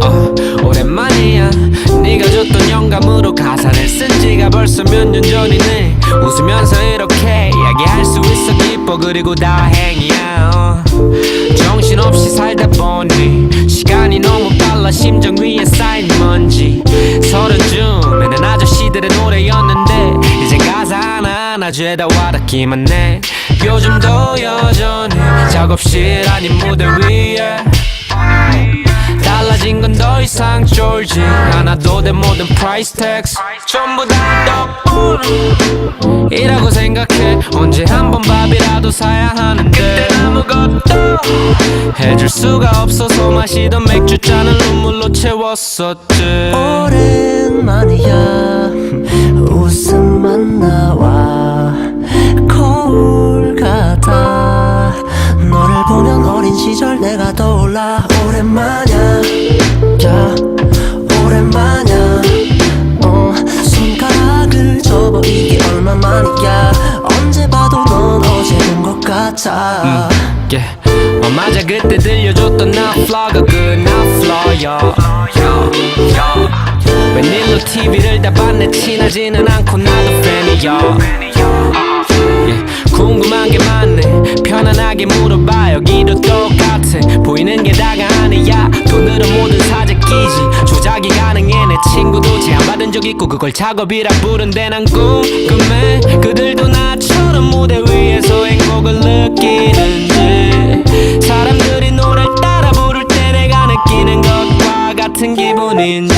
어, 오랜만이야. 네가 줬던 영감으로 가사를 쓴 지가 벌써 몇 년 전이네. 웃으면서 이렇게 이야기할 수 있어 기뻐. 그리고 다행이야 어. 정신없이 살다 보니 시간이 너무 빨라. 심장 위에 쌓인 먼지 아저씨들의 노래였는데 이제 가사 하나하나 죄다 와닿기만 해. 요즘도 여전히 작업실 아닌 무대 위에 달라진 건 더 이상 쫄지 않아도 돼 모든 프라이스 텍스 전부 다 덕분 이라고 생각해. 언제 한 번 밥이라도 사야 하는데 그땐 아무것도 해줄 수가 없어서 마시던 맥주잔을 눈물로 채웠었지. 오랜만이 떠올라. 오랜만이야. 야 오랜만이야. 어 손가락을 접어. 이게 얼마만이야. 언제 봐도 넌 어제 본 것 같아. yeah. 어, 맞아. 그때 들려줬던 나 플러가 그나 플러여 웬일로 TV를 다 봤네. 친하지는 않고 나도 팬이여 yeah. 궁금한 게 많네 편안하게 물어봐 여기도 똑같아. 보이는 게 다가 아니야. 돈으로 모든 사재 끼지. 조작이 가능해. 내 친구도 제안 받은 적 있고 그걸 작업이라 부른데 난 궁금해. 그들도 나처럼 무대 위에서 행복을 느끼는지. 사람들이 노래를 따라 부를 때 내가 느끼는 것과 같은 기분인지.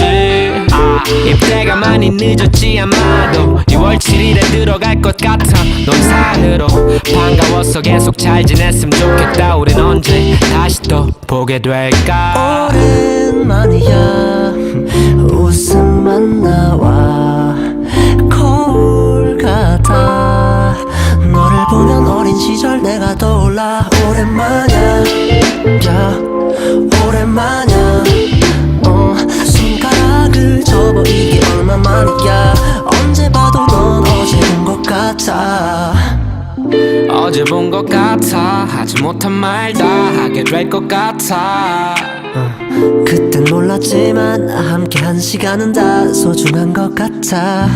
아 입대가 많이 늦었지 아마도 6월 7일에 들어갈 것 같아 넌 산으로. 반가워서 계속 잘 지냈으면 좋겠다. 우린 언제 다시 또 보게 될까? 오랜만이야. 웃음만 나와. 거울 같아. 너를 보면 어린 시절 내가 떠올라. 오랜만이야. 야 오랜만이야. 어 손가락을 접어 이게 얼마만이야. 언제 봐도 넌 어제 본 것 같아. 어제 본 것 같아. 하지 못한 말 다 하게 될 것 같아. 그땐 몰랐지만 함께 한 시간은 다 소중한 것 같아.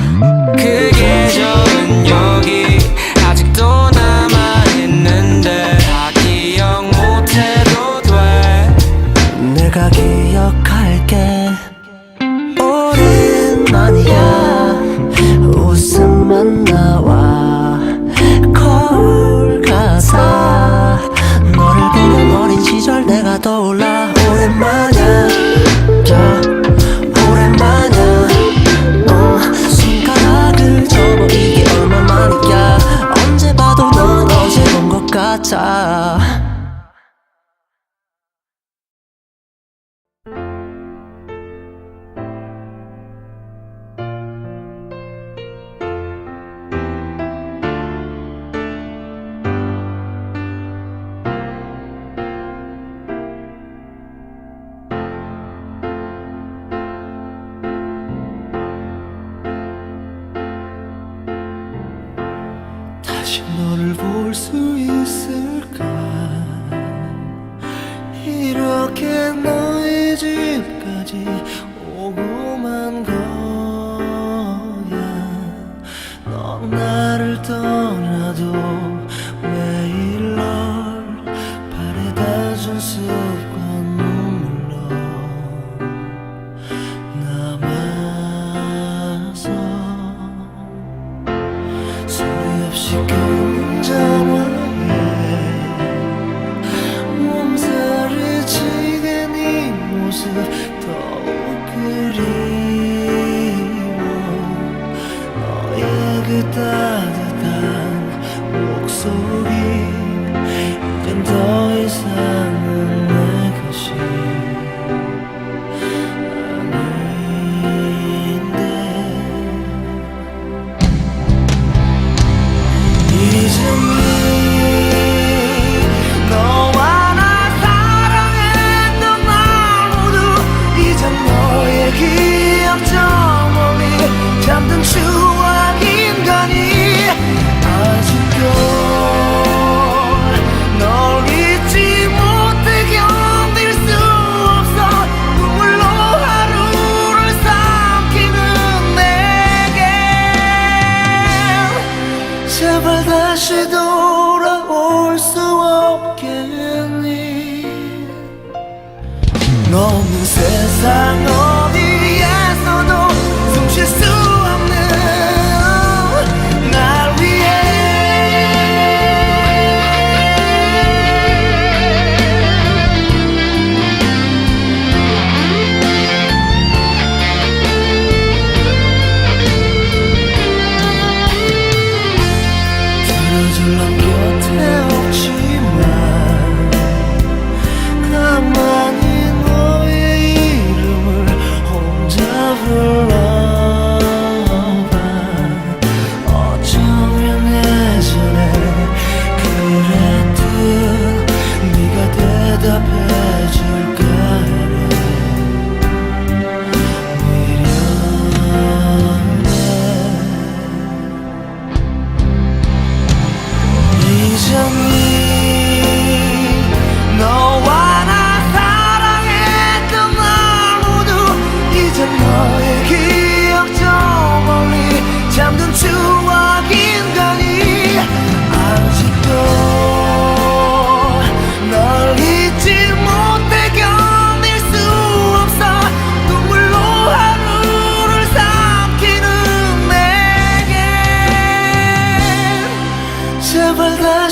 그 계절은 여기 웃음만 나와 거울 같아 너를 보면 어린 시절 내가 떠올라. 오랜만이야. 야 오랜만이야. 어 손가락을 접어. 이게 얼마만이야 언제 봐도 넌 어제 본 것 같아 나를 떠나도 တော်မူစေဆံ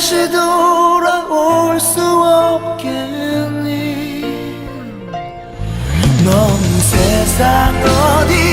다시 돌아올 수 없겠니? 넌 세상 어디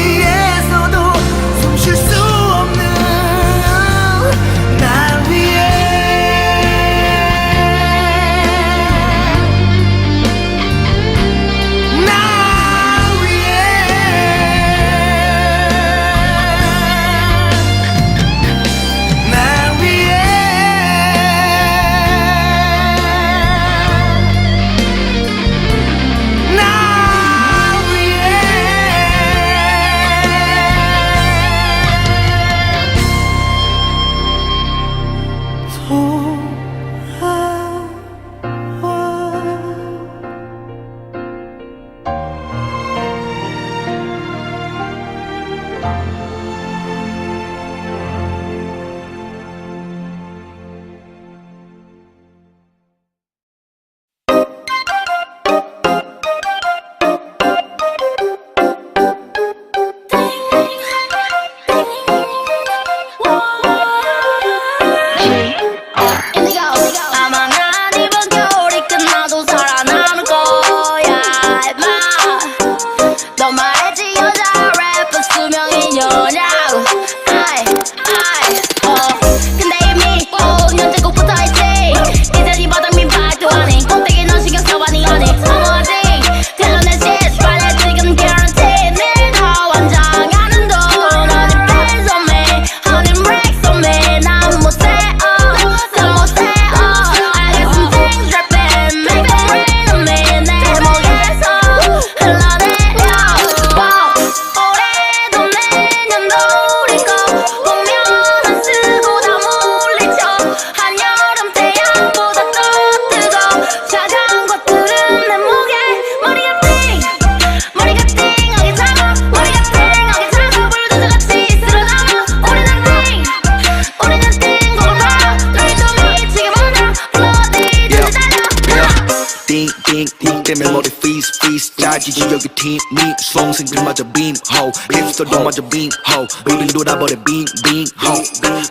定定定，店面我的 fees fees，加几句有个甜蜜，双性平马就变好，一直都马就变好，每天都打我的变变好，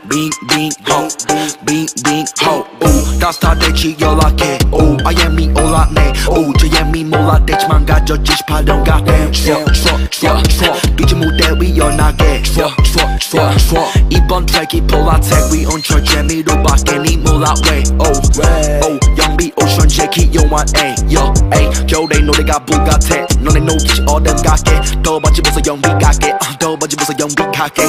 变变好，变变好。哦，但是他得去要拉开，哦，I am me all I need，哦，这 am me 莫拉得去忙干，这只是怕人家呆，错错错错，对着目的为要拿给，错错错错，一帮 track 一 pull out tag，we on track，Jamie 都把给你莫拉喂，哦。 귀여운 A yo A 겨울에 노래가 불같아 너네 노기 all them 가게 더 번지 벗어 영리 가게 더 번지 벗어 영리 가게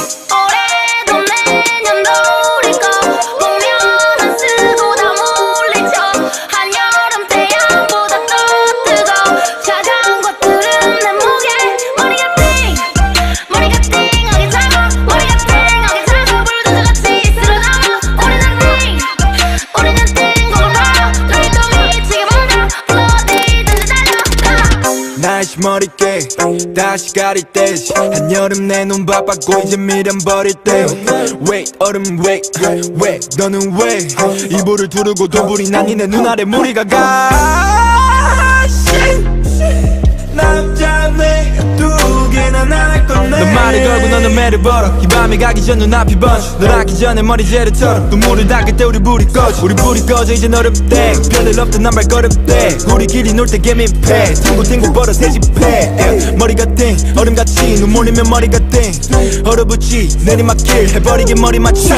머리깨 다시 가릴 때지 한여름 내 눈 바빴고 이제 미련 버릴 때 Wait 얼음 wait 왜? 너는 왜? 이불을 두르고 도불이 난 니네 눈 아래 무리가 가 말을 걸고 너는 매를 벌어. 이 밤이 가기 전 눈앞이 번져 널 아기 전에 머리채를 털어. 눈물을 닦을 때 우리 불이 꺼져. 우리 불이 꺼져 이제 너렵대. 별일 없던 난 발걸음대. 우리끼리 놀 때 개민폐 팅고팅고 벌어 새집회 머리가 띵 얼음같이 눈 몰리면 머리가 띵 얼어붙이 내리막길 해버리게 머리 맞춰